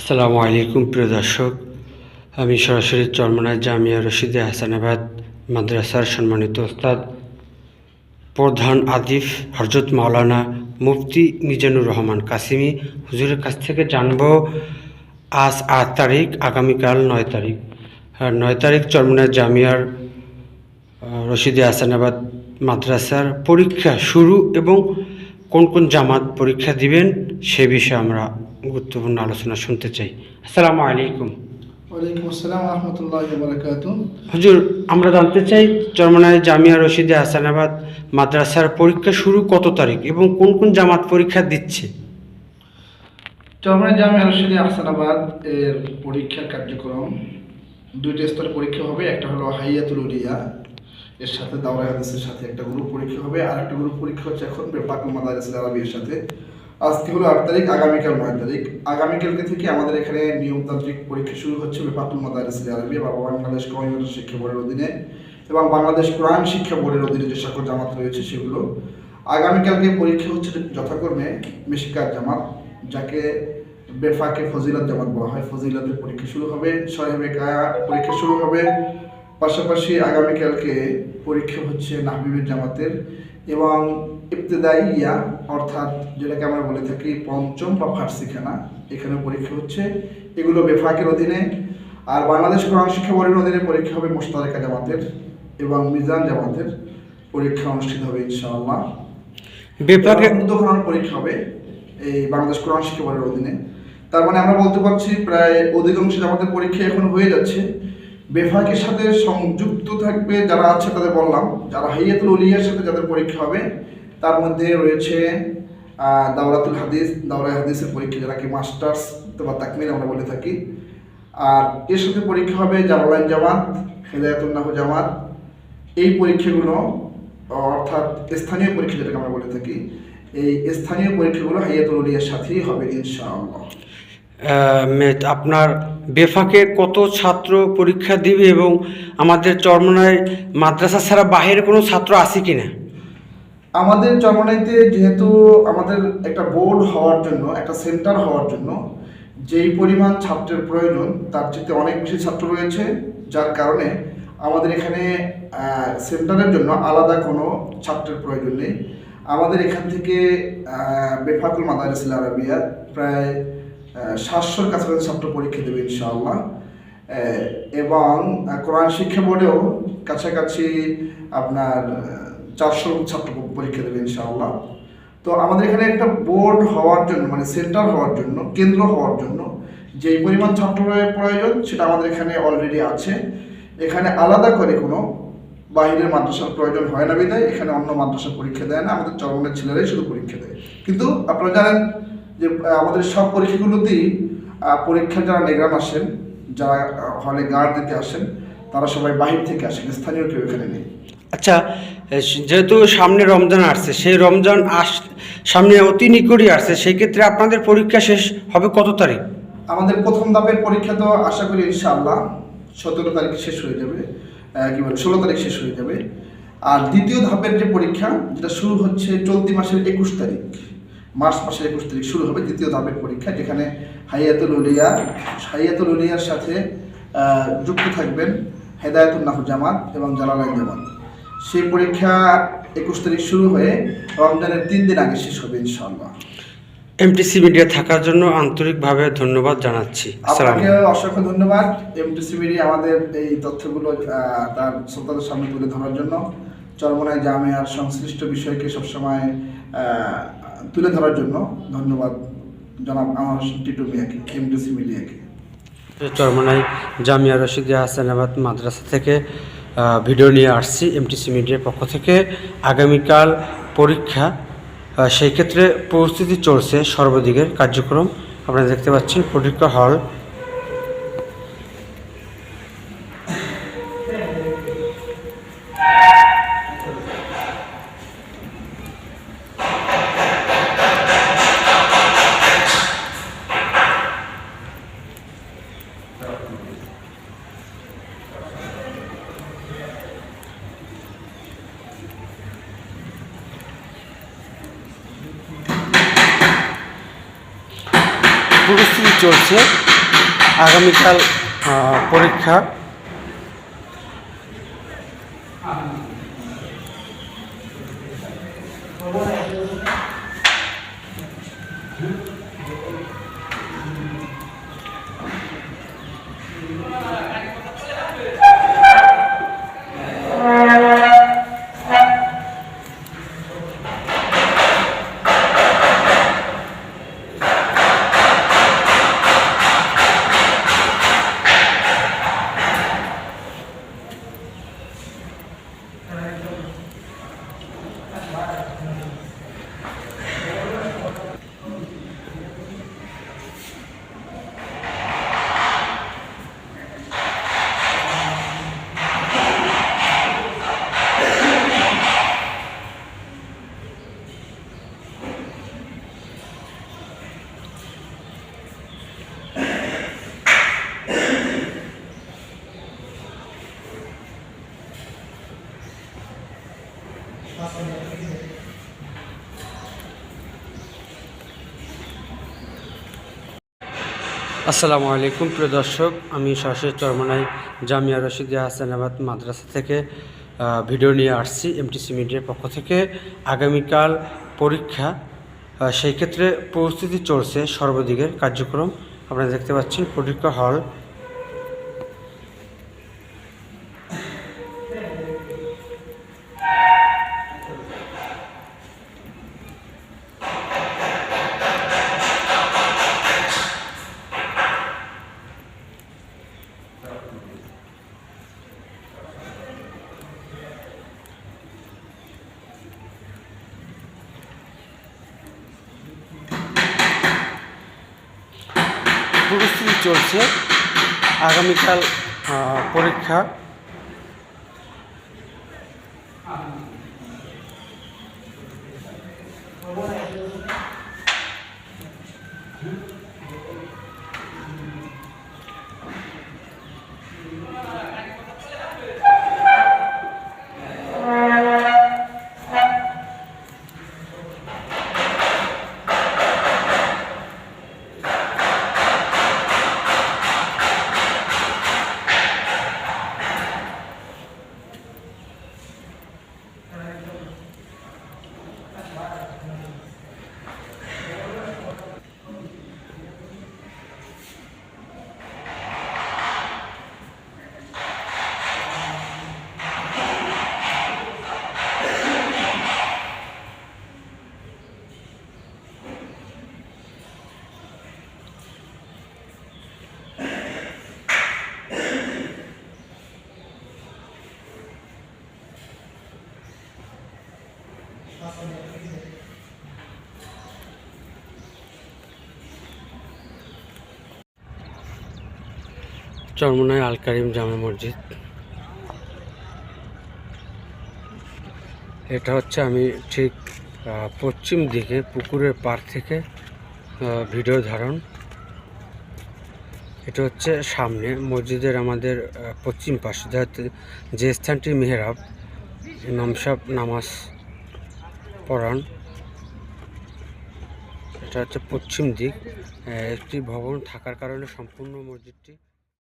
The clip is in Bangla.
আসসালামু আলাইকুম, প্রিয় দর্শক। আমি সরাসরি চরমনায় জামিয়া রশিদে হাসানাবাদ মাদ্রাসার সম্মানিত ওস্তাদ, প্রধান আদিফ হরজত মাওলানা মুফতি মিজানুর রহমান কাসিমি। হুজুরের কাছ থেকে জানব, আজ আট তারিখ, আগামীকাল নয় তারিখ। আর নয় তারিখ চরমনায় জামিয়ার রশিদে হাসানাবাদ মাদ্রাসার পরীক্ষা শুরু এবং কোন কোন জামাত পরীক্ষা দিবেন সে বিষয়ে আমরা গুরুত্বপূর্ণ আলোচনা শুনতে চাই। আসসালামু আলাইকুম। হুজুর আমরা জানতে চাই চরমনায় জামিয়া রশিদে হাসানাবাদ মাদ্রাসার পরীক্ষা শুরু কত তারিখ এবং কোন কোন জামাত পরীক্ষা দিচ্ছে? চরমানি জামিয়া রশিদি আহসানাবাদ এর পরীক্ষার কার্যক্রম দুইটি স্তরে পরীক্ষা হবে একটা হলো হাইয়াতুল উলিয়া এর সাথে দাওরা হাদিসের সাথে একটা গ্রুপ পরীক্ষা হবে। আর একটা গ্রুপ পরীক্ষা হচ্ছে এখন বেপাকুল মাদারিস আরবির সাথে। আজকে হলো আট তারিখ, আগামীকাল নয় তারিখ। আগামীকালকে থেকে আমাদের এখানে নিয়মতান্ত্রিক পরীক্ষা শুরু হচ্ছে বেপাকুল মাদারিস আরবি বা বাংলাদেশ কমিউনিটি শিক্ষা বোর্ডের অধীনে এবং বাংলাদেশ কোরআন শিক্ষা বোর্ডের অধীনে যে সকল জামাত রয়েছে সেগুলো। আগামীকালকে পরীক্ষা হচ্ছে যথাক্রমে মিশকাত জামাত, যাকে বেফাকে ফজিলাত জামাত বলা হয়। ফজিলতের পরীক্ষা শুরু হবে সাহেবে কায়া পরীক্ষা শুরু হবে পাশাপাশি আগামীকালকে পরীক্ষা হচ্ছে নাহবিবের জামাতের এবং ইবতেদাইয়া অর্থাৎ যেটাকে আমরা বলে থাকি পঞ্চম বা ফার্সিখানা এখানে পরীক্ষা হচ্ছে। এগুলো বেফাকের অধীনে। আর বাংলাদেশ কোরআন শিক্ষা বোর্ডের অধীনে পরীক্ষা হবে মোস্তারেকা জামাতের এবং মিজান জামাতের। পরীক্ষা অনুষ্ঠিত হবে ইনশাআল্লাহ। বিভাগে উদ্যোগনার পরীক্ষা হবে এই বাংলাদেশ কোরআন শিক্ষা বোর্ডের অধীনে। তার মানে আমরা বলতে পারছি প্রায় অধিকাংশ জামাতের পরীক্ষা এখন হয়ে যাচ্ছে। বেফাকের সাথে সংযুক্ত থাকবে যারা আছে তাদের বললাম, যারা হাইয়াতুল উলিয়ার সাথে যাদের পরীক্ষা হবে, তার মধ্যে রয়েছে দাওরাতুল হাদিস দাওরা হাদিসের পরীক্ষা যারা কি মাস্টার্স বা তাকমিল আমরা বলে থাকি। আর এর সাথে পরীক্ষা হবে জালালাইন জামাত হেদায়তুল্লাহ জামাত। এই পরীক্ষাগুলো, অর্থাৎ স্থানীয় পরীক্ষা যেটাকে আমরা বলে থাকি, এই স্থানীয় পরীক্ষাগুলো হাইয়াতুল উলিয়ার সাথেই হবে ইনশাআল্লাহ। আপনার বেফাকে কত ছাত্র পরীক্ষা দিবে এবং আমাদের চরমনায় মাদ্রাসা ছাড়া বাইরে কোনো ছাত্র আছে কিনা? আমাদের চরমনাইতে যেহেতু আমাদের একটা বোর্ড হওয়ার জন্য, একটা সেন্টার হওয়ার জন্য, যেই পরিমাণ ছাত্রের প্রয়োজন, তার চেয়ে অনেক বেশি ছাত্র রয়েছে, যার কারণে আমাদের এখানে সেন্টারের জন্য আলাদা কোনো ছাত্রের প্রয়োজন নেই। আমাদের এখান থেকে বেফাকুল মাদারিস আরবিয়া প্রায় সাতশোর কাছাকাছি ছাত্র পরীক্ষা দেবে ইনশাআল্লাহ। এবং কোরআন শিক্ষা বোর্ডেও কাছাকাছি আপনার চারশো ছাত্র পরীক্ষা দেবে ইনশাআল্লাহ। তো আমাদের এখানে একটা বোর্ড হওয়ার জন্য মানে সেন্টার হওয়ার জন্য, কেন্দ্র হওয়ার জন্য যেই পরিমাণ ছাত্রের প্রয়োজন সেটা আমাদের এখানে অলরেডি আছে। এখানে আলাদা করে কোনো বাহিরের মাদ্রাসার প্রয়োজন হয় না বিদায় এখানে অন্য মাদ্রাসা পরীক্ষা দেয় না, আমাদের চরমনের ছেলেরাই শুধু পরীক্ষা দেয়। কিন্তু আপনারা জানেন যে আমাদের সব পরীক্ষাগুলোতেই পরীক্ষা যারা নেগ্রাম আসেন যারা হলে গার্ড দিতে আসেন তারা সবাই বাহির থেকে আসেন স্থানীয় কেউ এখানে নেই। আচ্ছা যেহেতু সামনে রমজান আসছে সেই রমজান আস সামনে অতি নিকটই আসছে সেই ক্ষেত্রে আপনাদের পরীক্ষা শেষ হবে কত তারিখ? আমাদের প্রথম ধাপের পরীক্ষা তো আশা করি ইনশাআল্লাহ সতেরো তারিখ শেষ হয়ে যাবে কি বলে ষোলো তারিখ শেষ হয়ে যাবে। আর দ্বিতীয় ধাপের যে পরীক্ষা যেটা শুরু হচ্ছে চলতি মাসের একুশ তারিখ। মার্চ মাসের একুশ তারিখ শুরু হবে দ্বিতীয় ধাপের পরীক্ষা যেখানে হাইয়াতুল উলিয়া হাইয়াতুল উলিয়ার সাথে যুক্ত থাকবেন হেদায়তুল নাহু জামাত এবং জালালাইন জামাত। সেই পরীক্ষা একুশ তারিখ শুরু হয়ে রমজানের তিন দিন আগে শেষ হবে ইনশাআল্লাহ। এমটিসি মিডিয়া থাকার জন্য আন্তরিকভাবে ধন্যবাদ জানাচ্ছি। আপনাকে অসংখ্য ধন্যবাদ এমটিসি মিডিয়া আমাদের এই তথ্যগুলো তার শ্রোতাদের সামনে তুলে ধরার জন্য। চরমনায় জামে আর সংশ্লিষ্ট বিষয়কে সবসময় তুলে ধরার জন্য ধন্যবাদ জনাব আমার টিটু মিয়াকে এমডিসি মিডিয়াকে চরমনাই জামিয়া রশিদিয়া হাসানাবাদ মাদ্রাসা থেকে ভিডিও নিয়ে আসছি এমটিসি মিডিয়ার পক্ষ থেকে। আগামীকাল পরীক্ষা সেই ক্ষেত্রে প্রস্তুতি চলছে সর্বদিকের কার্যক্রম। আপনারা দেখতে পাচ্ছেন, পরীক্ষা হল প্রস্তুতি চলছে। আগামীকাল পরীক্ষা আসসালামু আলাইকুম, প্রিয় দর্শক। আমি সরাসরি চরমনাই জামিয়া রশিদিয়া হাসানাবাদ মাদ্রাসা থেকে ভিডিও নিয়ে আসছি এমটিসি মিডিয়ার পক্ষ থেকে। আগামীকাল পরীক্ষা সেই ক্ষেত্রে প্রস্তুতি চলছে সর্বদিকের কার্যক্রম। আপনারা দেখতে পাচ্ছেন পরীক্ষা হল। চলছে। আগামীকাল পরীক্ষা। চরমনায় আল কারিম জামা মসজিদ। এটা হচ্ছে আমি ঠিক পশ্চিম দিকে, পুকুরের পাড় থেকে ভিডিও ধারণ। এটা হচ্ছে সামনে, মসজিদের আমাদের পশ্চিম পাশে। যে স্থানটি মেহরাব ইমাম সাহেব নামাজ পড়ান, এটা হচ্ছে পশ্চিম দিক। একটি ভবন থাকার কারণে সম্পূর্ণ মসজিদটি